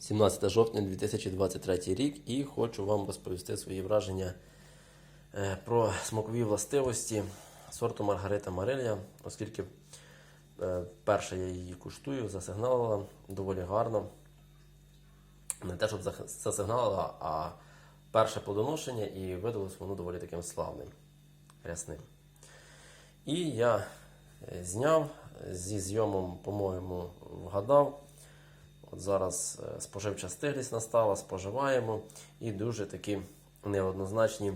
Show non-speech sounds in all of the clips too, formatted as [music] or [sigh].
17 жовтня 2023 рік і хочу вам розповісти свої враження е, про смакові властивості сорту Маргарита Марилія, оскільки е, перше я її куштую, засигналила доволі гарно. Не те, щоб засигналила, а перше плодоношення і видалось воно доволі таким славним, рясним. І я е, зняв зі зйомом, по-моєму, вгадав. От зараз е, споживча стиглість настала, споживаємо і дуже такі неоднозначні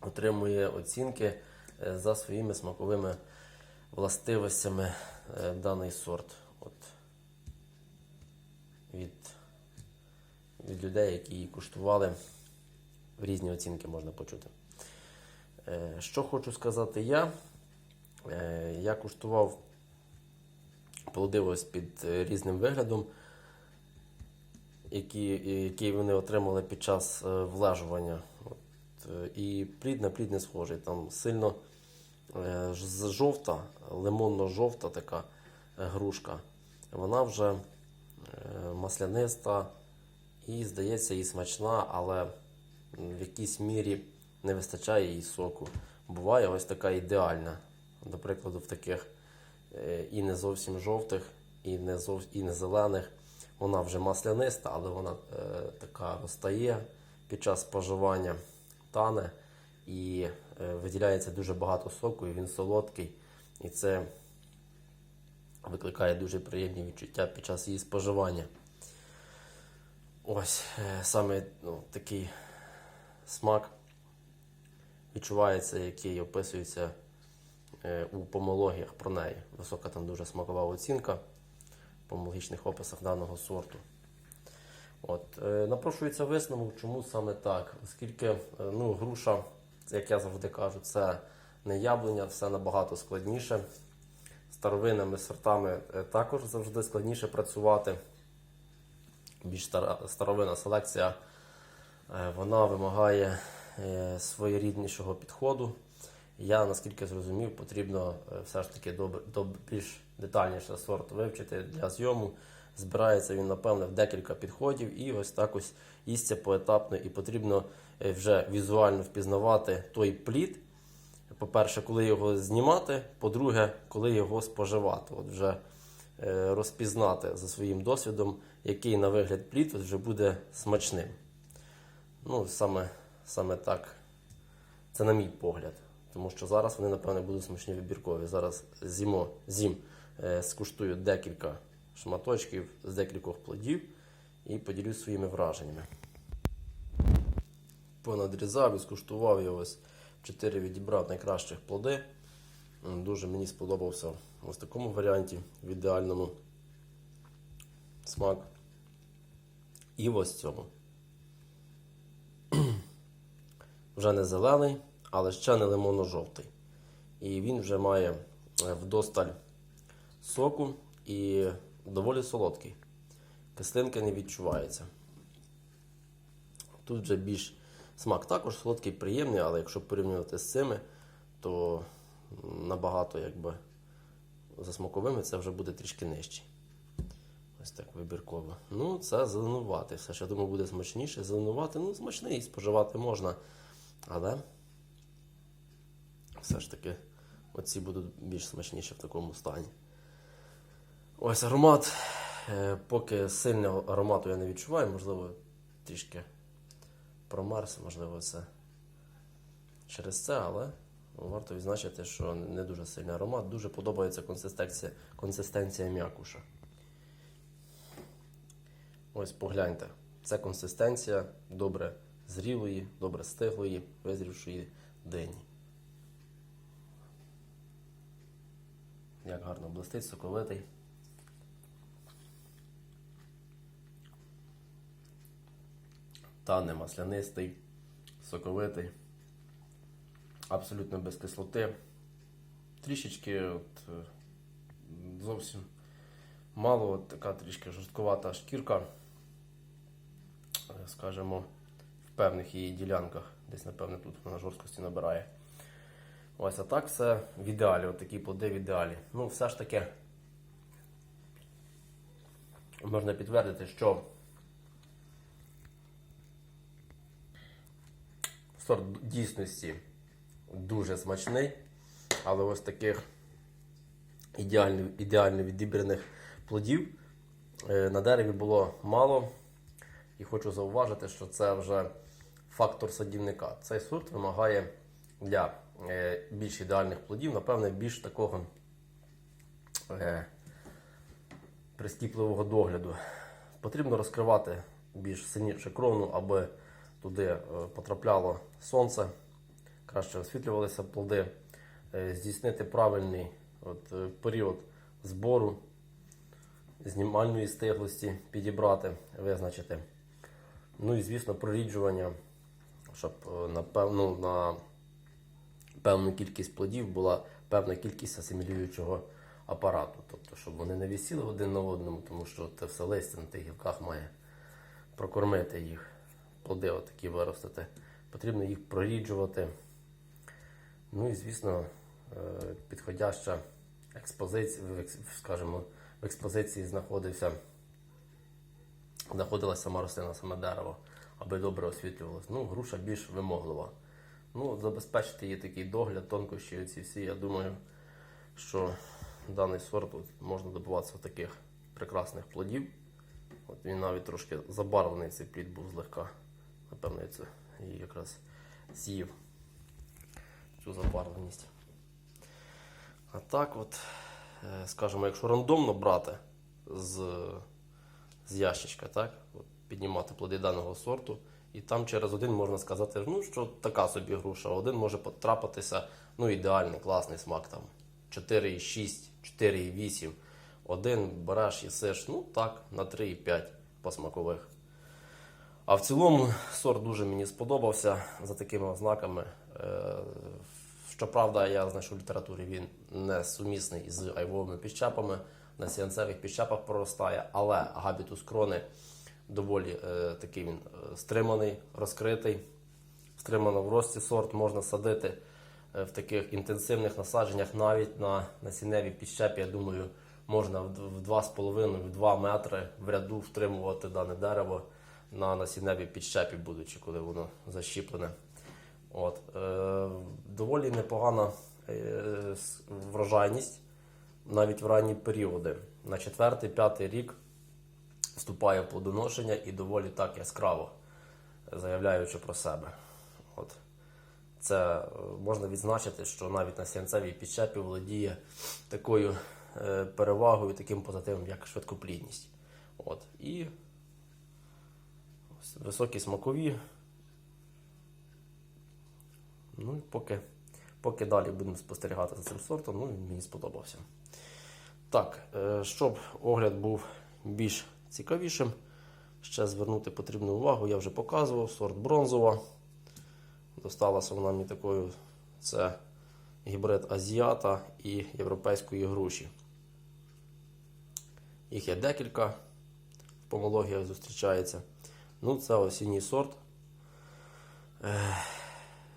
отримує оцінки е, за своїми смаковими властивостями е, даний сорт. От від, від людей, які її куштували, різні оцінки можна почути. Що хочу сказати я? Я куштував плоди ось під е, різним виглядом, які, які вони отримали під час е, влежування. От, е, і плід на плід не схожий. Там сильно жовта, лимонно-жовта така грушка. Вона вже масляниста і, здається, і смачна, але в якійсь мірі не вистачає їй соку. Буває ось така ідеальна. До прикладу, в таких і не зовсім жовтих, і не, зов... і не зелених. Вона вже масляниста, але вона е, така розтає під час споживання, тане і е, виділяється дуже багато соку, і він солодкий. І це викликає дуже приємні відчуття під час її споживання. Ось е, саме ну, такий смак відчувається, який описується е, у помологіях про неї. Висока там дуже смакова оцінка в помологічних описах даного сорту. От, е, напрошується висновок, чому саме так? Оскільки е, ну, груша, як я завжди кажу, це не яблуня, все набагато складніше. Старовинними сортами е, також завжди складніше працювати. Більш стара, старовинна селекція е, вона вимагає е, своєріднішого підходу. Я наскільки зрозумів, потрібно е, все ж таки добр, доб- більш детальніше сорт вивчити для зйому. Збирається він, напевне, в декілька підходів, і ось так ось їсться поетапно, і потрібно е, вже візуально впізнавати той плід. По-перше, коли його знімати, по-друге, коли його споживати. От вже е, розпізнати за своїм досвідом, який на вигляд плід вже буде смачним. Ну, саме, саме так. Це на мій погляд. Тому що зараз вони, напевне, будуть смачні вибіркові. Зараз зімо, зім е, скуштую декілька шматочків з декількох плодів і поділюсь своїми враженнями. Понадрізав і скуштував я ось 4 відібрав найкращих плоди. Дуже мені сподобався ось такому варіанті, в ідеальному смак. І ось цьому. [clears throat] Вже не зелений, але ще не лимонно-жовтий. І він вже має е, вдосталь соку і доволі солодкий. Кислинки не відчувається. Тут вже більш смак також солодкий, приємний, але якщо порівнювати з цими, то набагато якби за смаковими це вже буде трішки нижчий. Ось так вибірково. Ну, це зеленувати. Все ж я думаю, буде смачніше. Зеленувати, ну, смачний, споживати можна. Але все ж таки оці будуть більш смачніші в такому стані. Ось аромат. Е, Поки сильного аромату я не відчуваю, можливо, трішки промерз, можливо, це через це, але варто відзначити, що не дуже сильний аромат. Дуже подобається консистенція, консистенція м'якуша. Ось погляньте. Це консистенція добре зрілої, добре стиглої, визрівшої дині. Як гарно блистить, соковитий. Та не маслянистий, соковитий, абсолютно без кислоти. Трішечки от, е, зовсім мало от така трішки жорсткувата шкірка, е, скажімо, в певних її ділянках. Десь, напевне, тут вона жорсткості набирає. Ось, а так все в ідеалі, от такі плоди в ідеалі. Ну, все ж таки, можна підтвердити, що сорт дійсності дуже смачний, але ось таких ідеально, ідеально відібраних плодів е, на дереві було мало. І хочу зауважити, що це вже фактор садівника. Цей сорт вимагає для більш ідеальних плодів, напевне, більш такого е, прискіпливого догляду. Потрібно розкривати більш сильніше крону, аби туди е, потрапляло сонце, краще освітлювалися плоди, е, здійснити правильний от, е, період збору, знімальної стиглості підібрати, визначити. Ну і звісно, проріджування, щоб е, на певну, кількість плодів була певна кількість асимілюючого апарату. Тобто, щоб вони не висіли один на одному, тому що це все листя на тих гілках має прокормити їх, плоди отакі виростити. Потрібно їх проріджувати. Ну і звісно, е, підходяща експозиція, скажімо, в експозиції знаходився знаходилася сама рослина, саме дерево, аби добре освітлювалося. Ну, груша більш вимоглива. Ну, забезпечити її такий догляд, тонкощі ці всі, я думаю, що даний сорт от, можна добуватися таких прекрасних плодів. От він навіть трошки забарвлений цей плід був злегка. Напевно, я це і якраз з'їв цю забарвленість. А так, от, е, скажімо, якщо рандомно брати з з ящичка, так? От, піднімати плоди даного сорту. І там через один можна сказати, ну що така собі груша. Один може потрапитися, ну ідеальний, класний смак там 4,6, 4,8. Один береш і сиш, ну так, на 3,5 по смакових. А в цілому сорт дуже мені сподобався за такими ознаками. Е, Щоправда, я знайшов в літературі, він не сумісний із айвовими підщепами, на сіянцевих підщепах проростає, але габітус крони доволі е, такий він е, стриманий, розкритий. Стримано в рості сорт можна садити е, в таких інтенсивних насадженнях навіть на насінневій підщепі. Я думаю, можна в д- в 2,5 в 2 метри в ряду втримувати дане дерево на насінневій підщепі, будучи, коли воно защіплене. От, е, доволі непогана е, врожайність навіть в ранні періоди. На четвертий, п'ятий рік вступає в плодоношення і доволі так яскраво, заявляючи про себе. От. Це е, можна відзначити, що навіть на сіянцевій підщепі володіє такою е, перевагою, таким позитивом, як швидкоплідність. От. І високі смакові. Ну поки, поки далі будемо спостерігати за цим сортом, ну він мені сподобався. Так, е, щоб огляд був більш цікавішим, ще звернути потрібну увагу, я вже показував сорт бронзова. Досталася вона мені такою, це гібрид азіата і європейської груші. Їх є декілька, в помологіях зустрічається. Ну, це осінній сорт.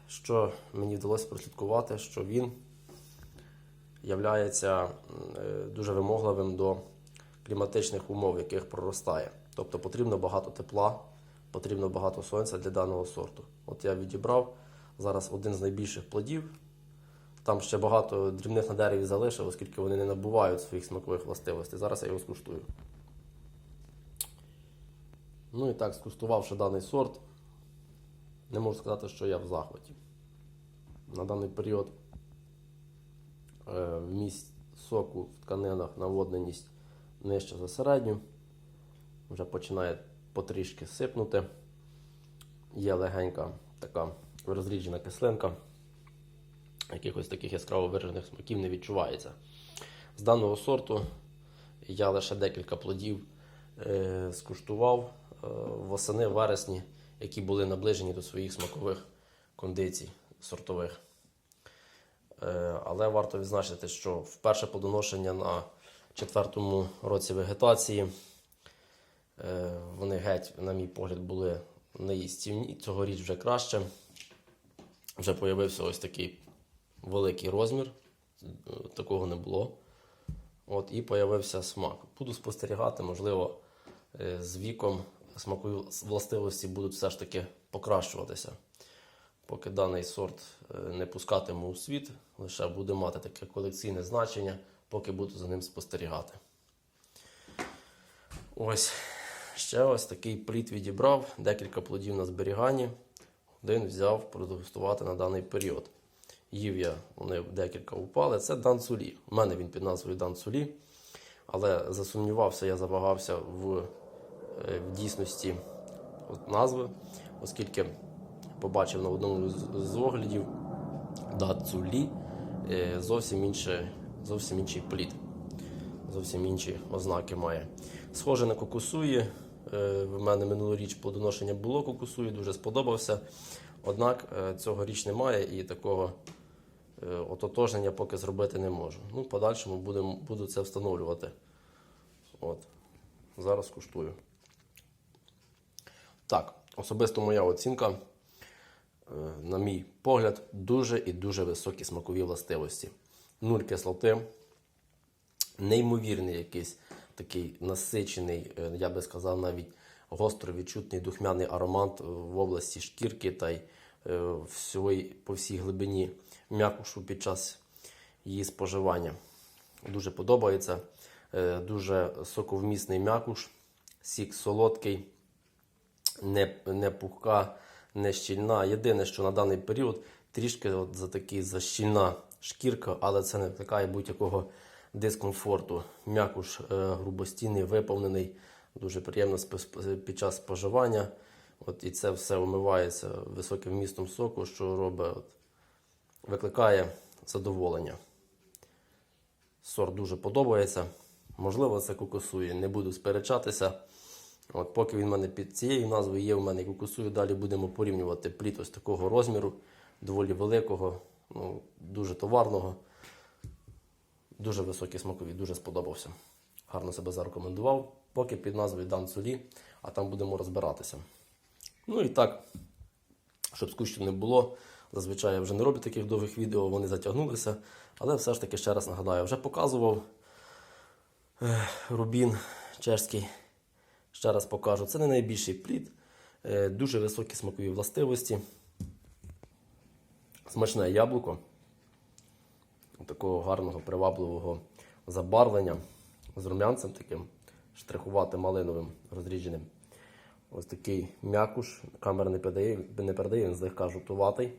Що мені вдалося прослідкувати, що він являється е, дуже вимогливим до кліматичних умов, в яких проростає. Тобто потрібно багато тепла, потрібно багато сонця для даного сорту. От я відібрав зараз один з найбільших плодів. Там ще багато дрібних на дереві залишив, оскільки вони не набувають своїх смакових властивостей. Зараз я його скуштую. Ну і так, скуштувавши даний сорт, не можу сказати, що я в захваті. На даний період е, вміст соку в тканинах наводненість нижче за середню. Вже починає потрішки сипнути. Є легенька така розріджена кислинка. Якихось таких яскраво виражених смаків не відчувається. З даного сорту я лише декілька плодів е, скуштував е, восени, вересні, які були наближені до своїх смакових кондицій сортових. Е, Але варто відзначити, що вперше плодоношення на четвертому році вегетації е, вони геть, на мій погляд, були неїстівні. Цьогоріч вже краще. Вже появився ось такий великий розмір, такого не було. От, і появився смак. Буду спостерігати, можливо, е, з віком смакові властивості будуть все ж таки покращуватися. Поки даний сорт е, не пускатиму у світ, лише буде мати таке колекційне значення, поки буду за ним спостерігати. Ось ще ось такий плід відібрав, декілька плодів на зберіганні. Один взяв продегустувати на даний період. Їв я, вони декілька упали. Це данцулі. У мене він під назвою данцулі. Але засумнівався, я завагався в, е, в дійсності от назви, оскільки побачив на одному з, оглядів дацулі е, зовсім, інше, зовсім інший плід. Зовсім інші ознаки має. Схоже на кокосуї. Е, В мене минулоріч плодоношення було кокосуї, дуже сподобався. Однак е, цьогоріч немає і такого е, ототожнення поки зробити не можу. Ну, в подальшому будем, буду це встановлювати. От. Зараз куштую. Так, особисто моя оцінка, на мій погляд, дуже і дуже високі смакові властивості. Нуль кислоти, неймовірний якийсь такий насичений, е, я би сказав, навіть гостро відчутний духмяний аромат в області шкірки та й е, по всій глибині м'якушу під час її споживання. Дуже подобається. Е, Дуже соковмісний м'якуш, сік солодкий, не, не пухка, не щільна. Єдине, що на даний період трішки от за такий защільна шкірка, але це не викликає будь-якого дискомфорту. М'якуш е, грубостінний, виповнений, дуже приємно під час споживання. От, і це все умивається високим вмістом соку, що робить, от, викликає задоволення. Сорт дуже подобається. Можливо, це кокосує. Не буду сперечатися. От поки він в мене під цією назвою є, у мене кокосує. Далі будемо порівнювати плід ось такого розміру, доволі великого, ну, дуже товарного, дуже високі смакові, дуже сподобався. Гарно себе зарекомендував. Поки під назвою Дан Солі, а там будемо розбиратися. Ну і так, щоб скучно не було. Зазвичай я вже не роблю таких довгих відео, вони затягнулися. Але все ж таки ще раз нагадаю, вже показував Рубін чешський. Ще раз покажу. Це не найбільший плід, е, дуже високі смакові властивості. Смачне яблуко. Такого гарного, привабливого забарвлення з рум'янцем таким штрихуватим малиновим розрідженим. Ось такий м'якуш. Камера не передає, не передає, він злегка жовтуватий,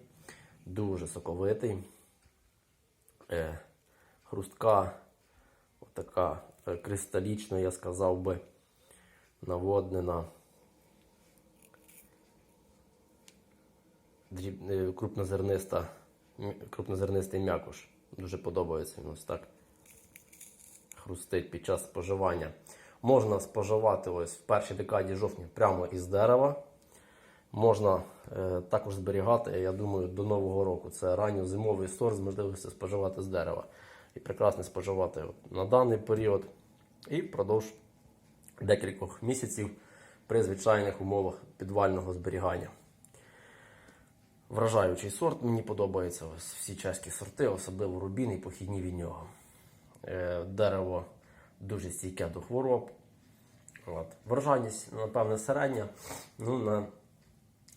дуже соковитий. Е, хрустка, така е, кристалічно, я сказав би, наводнена. Дріб, е, крупнозерниста, крупнозернистий м'якуш. Дуже подобається він ось так хрустить під час споживання. Можна споживати ось в першій декаді жовтня прямо із дерева. Можна е, також зберігати, я думаю, до Нового року. Це ранньозимовий сорт з можливістю споживати з дерева. І прекрасно споживати на даний період і впродовж декількох місяців при звичайних умовах підвального зберігання. Вражаючий сорт, мені подобається всі чеські сорти, особливо рубін і похідні від нього. Е, Дерево дуже стійке до хвороб. От. Врожайність, напевне, середня. Ну, на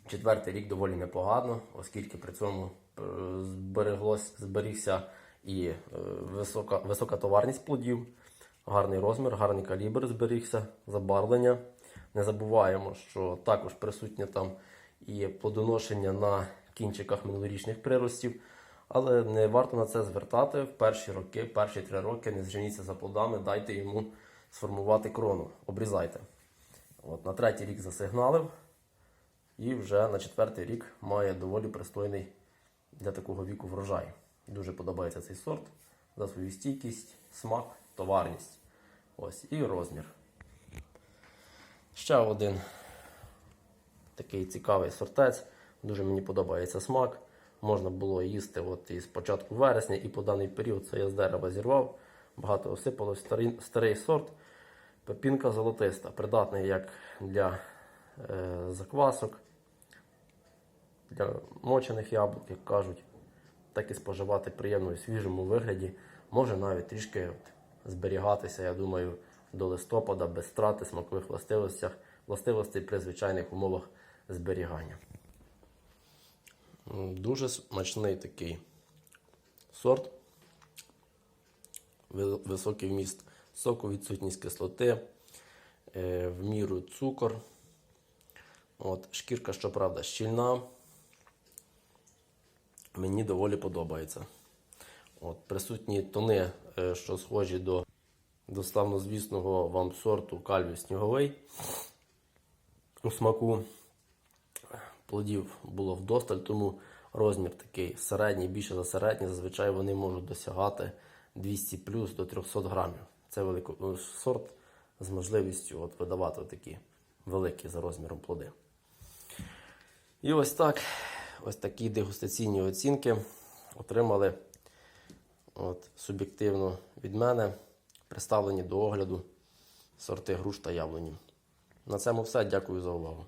четвертий рік доволі непогано, оскільки при цьому е, збереглось, зберігся і е, висока, висока товарність плодів, гарний розмір, гарний калібр зберігся, забарвлення. Не забуваємо, що також присутнє там і плодоношення на кінчиках минулорічних приростів. Але не варто на це звертати в перші роки, перші три роки не зженіться за плодами, дайте йому сформувати крону, обрізайте. От, на третій рік засигналив, і вже на четвертий рік має доволі пристойний для такого віку врожай. Дуже подобається цей сорт за свою стійкість, смак, товарність. Ось і розмір. Ще один такий цікавий сортець. Дуже мені подобається смак. Можна було їсти от із початку вересня і по даний період це я з дерева зірвав. Багато осипалось старий, старий сорт. Пепінка золотиста, придатний як для е, заквасок, для мочених яблук, як кажуть, так і споживати приємно у свіжому вигляді. Може навіть трішки от зберігатися, я думаю, до листопада без втрати смакових властивостей при звичайних умовах зберігання. Дуже смачний такий сорт. Високий вміст соку, відсутність кислоти, е, в міру цукор. От, шкірка, щоправда, щільна. Мені доволі подобається. От, присутні тони, е, що схожі до, до славнозвісного вам сорту кальві сніговий. У смаку плодів було вдосталь, тому розмір такий середній, більше за середній. Зазвичай вони можуть досягати 200 плюс до 300 грамів. Це великий е, сорт з можливістю от, видавати такі великі за розміром плоди. І ось так, ось такі дегустаційні оцінки отримали от, суб'єктивно від мене, представлені до огляду сорти груш та яблуні. На цьому все. Дякую за увагу.